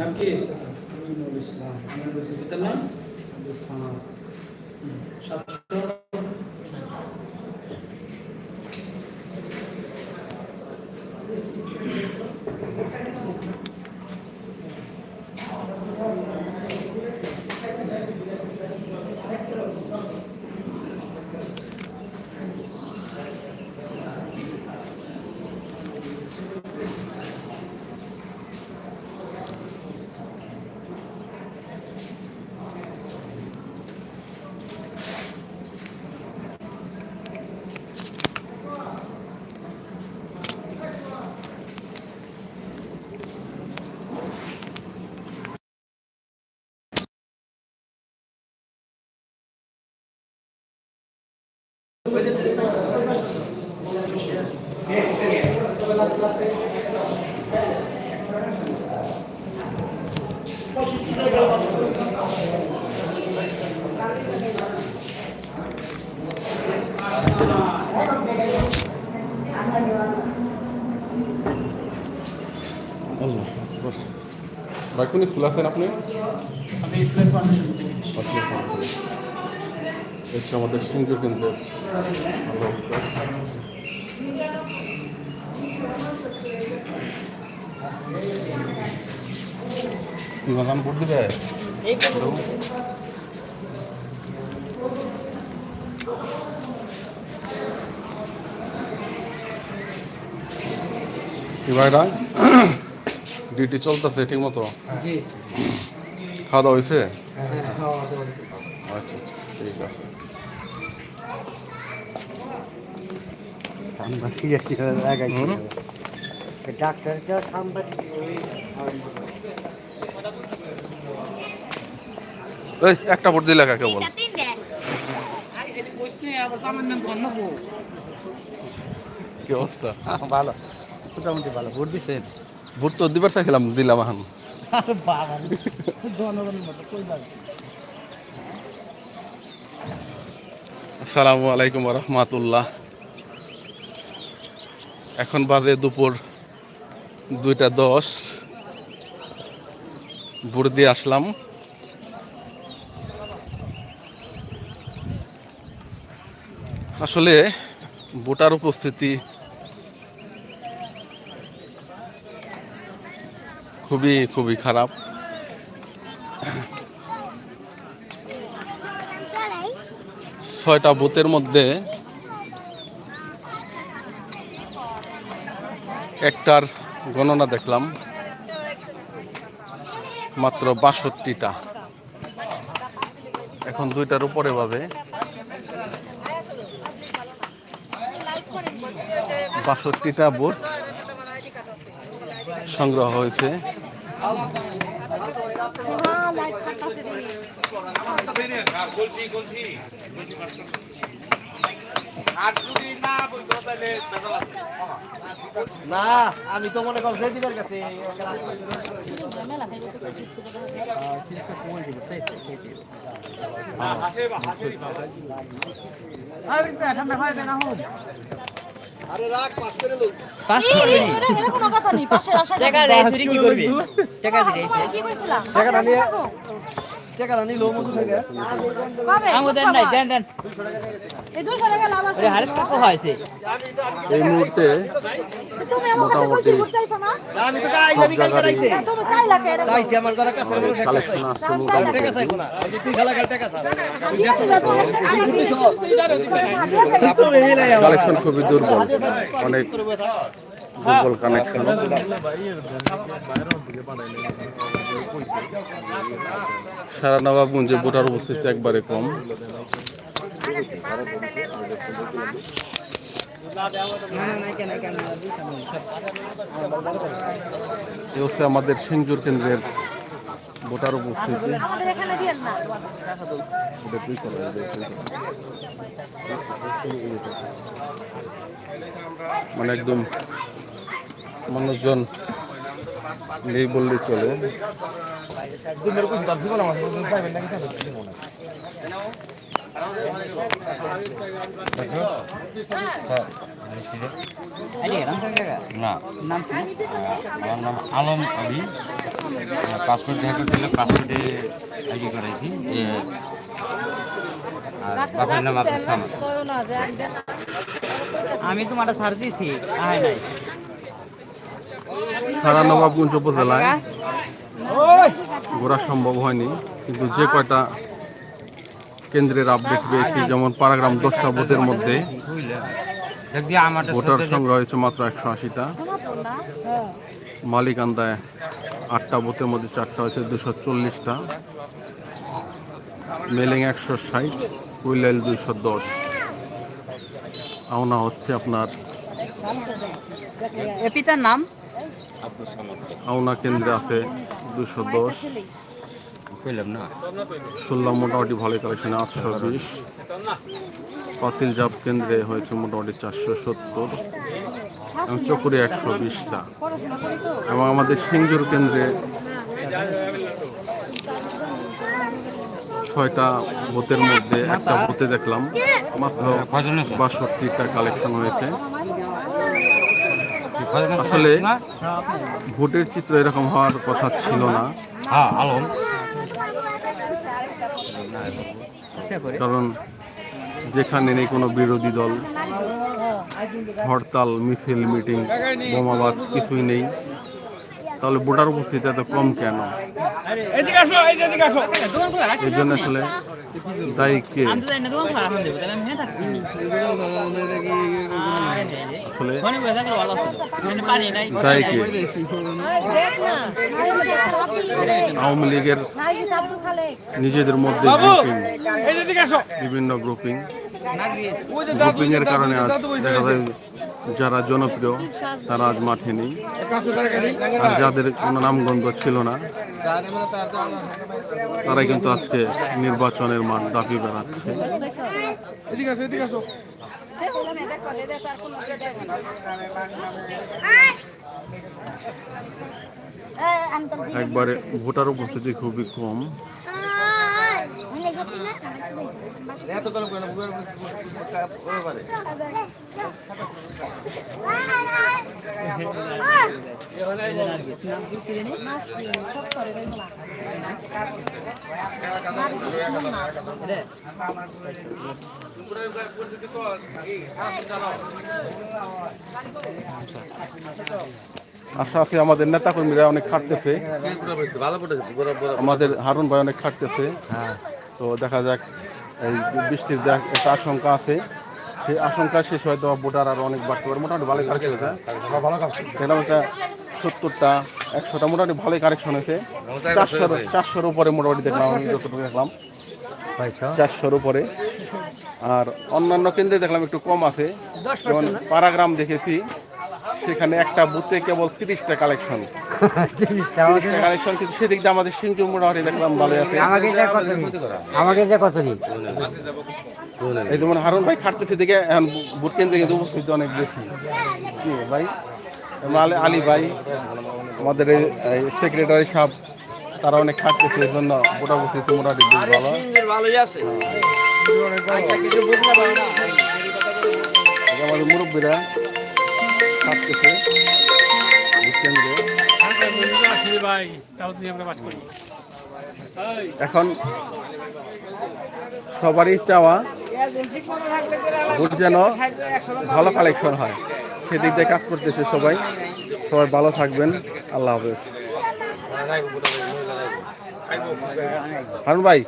নাম কি আমিনুল ইসলাম আমার বলছি ভাই কোন স্কুল আছেন আপনি? আমি ইসলাম ফাউন্ডেশন থেকে হচ্ছে আমাদের সিঞ্জু কেন্দ্রের কি ভাইরা ডিউটি চলতেছে ঠিক মতো? জি। খাওয়া দাওয়া হয়েছে? হ্যাঁ খাওয়া দাওয়া হয়েছে। আচ্ছা আচ্ছা ঠিক আছে। সাংবাদিক এই একটা ভোট দিলে কাকে বল। কি অবস্থা? ভালো। মোটামুটি ভালো ভোট দিচ্ছেন ভোট তো দিবার চাইছিলাম দিলাম এখন। আসসালামু আলাইকুম রহমাতুল্লাহ। এখন বাজে দুপুর দুইটা দশ। ভোট দিয়ে আসলাম। আসলে ভোটার উপস্থিতি খুবই খুবই খারাপ। ছয়টা বুথের মধ্যে একটার গণনা দেখলাম। মাত্র বাষট্টিটা। এখন দুইটার উপরে বাজে। বাষট্টিটা বুথ সংগ্রহ হয়েছে। না আমি তো মনে করছি দিবার কাছে আরে রাখ পাস করে লোক কোনো কথা নেই পাশের আশা টাকা দেয় কি করবে? টাকা দিয়ে। তোমার কি কইছিলাম টাকাটা নিয়ে টাকাটা নিলো মধু থেকে পাবে? আমগো দেন নাই দেন দেন। এই 200 টাকা লাভ আছে। ওরে হারেস হয়েছে। এই মুহূর্তে তুমি আমার কাছে মোটামুটি বসে না? আমি তো কাই যাবি কাল রাইতে তুমি চাইলা কে চাইছি আমার যারা কাছে মানুষ একটা চাই। কালেকশন আসছে দাম মোটামুটি টাকা চাইব না। আমি তুই খেলা খেল টাকা চাই কালেকশন খুবই দুর্বল। অনেক দুর্বল কানেকশন সারা নবাবগঞ্জে ভোটার উপস্থিতি একবারে কম। এ হচ্ছে আমাদের সিংজুর কেন্দ্রের ভোটার উপস্থিতি। মানে একদম মানুষজন নেই বললে চলে। আমার নাম আলম আলী পাসপোর্ট দেখা পাসপোর্টে আমি তোমার সার দিয়েছি আয় সারা নবাবগঞ্জ উপজেলায় ঘোরা সম্ভব হয়নি, কিন্তু যে কয়টা কেন্দ্রের আপডেট পেয়েছি যেমন পারাগ্রাম দশটা বুথের মধ্যে। ভোটার সংগ্রহ হয়েছে মাত্র একশো আশিটা। মালিকান্দায় আটটা বুথের মধ্যে চারটা হয়েছে দুশো চল্লিশটা। মেলিং একশো ষাট কুইলাইল দুইশো দশ। আওনা হচ্ছে আপনার পিতার নাম? আওনা কেন্দ্রে আছে দুশো দশ। শুনলাম মোটামুটি ভালো কালেকশন আটশো বিশ। পাতিল জাব কেন্দ্রে হয়েছে মোটামুটি চারশো সত্তর। এবং চকুরে একশো বিশটা। এবং আমাদের সিংজুর কেন্দ্রে ছয়টা বুথের মধ্যে একটা বুথে দেখলাম মাত্র? বাষট্টিটা কালেকশন হয়েছে? আসলে ভোটের চিত্র এরকম হওয়ার কথা ছিল না। হ্যাঁ আলম। কারণ যেখানে নেই কোনো বিরোধী দল হরতাল মিছিল মিটিং বোমাবাজ কিছুই নেই। তাহলে ভোটার উপস্থিতি এত কম কেন? এই জন্য আসলে কে? কে? আওয়ামী লীগের নিজেদের মধ্যে বিভিন্ন গ্রুপিং এর কারণে আজ দেখা যায় যারা জনপ্রিয়, তারা আজ মাঠে নেই। আর যাদের কোনো নামগন্ধ ছিল না, তারাই কিন্তু আজকে নির্বাচনের মাঠ দাবি বেড়াচ্ছে একবারে ভোটার উপস্থিতি খুবই কম। আশা আছে আমাদের নেতা কর্মীরা অনেক খাটতেছে। আমাদের হারুন ভাই অনেক খাটতেছে। তো দেখা যাক এই বৃষ্টির যে একটা আশঙ্কা আছে সেই আশঙ্কা শেষ হয়তো ভোটার আরও অনেক বাড়তে পারে। মোটামুটি ভালোই কালেকশন হয়েছে দেখলাম একটা সত্তরটা একশোটা মোটামুটি ভালোই কালেকশন হয়েছে। চারশোর চারশোর উপরে মোটামুটি দেখলাম আমি যতটুকু দেখলাম। চারশোর উপরে। আর অন্যান্য কেন্দ্রে দেখলাম একটু কম আছে। যেমন পারাগ্রাম দেখেছি সেখানে একটা বুথে কেবল তিরিশটা কালেকশন তিরিশটা কালেকশন কিন্তু সেদিক দিয়ে আমাদের সিংচু মোটামুটি দেখলাম ভালো আছে। আমাকে কত আমাকে যে কত দিন? এই যেমন হারুন ভাই খাটতেছে দেখে এখন ভোট কেন্দ্রে কিন্তু উপস্থিতি অনেক বেশি। ভাই? আলী ভাই আমাদের এই সেক্রেটারি সাহেব তারা অনেক খাটতেছে এই জন্য ভোটার উপস্থিতি মোটামুটি ভালোই আছে। আমাদের মুরব্বীরা করি এখন সবারই চাওয়া ভোট যেন ভালো কালেকশন হয়। সেদিক দিয়ে কাজ করতেছে সবাই। সবাই ভালো থাকবেন। আল্লাহ হাফেজ। হারুন ভাই।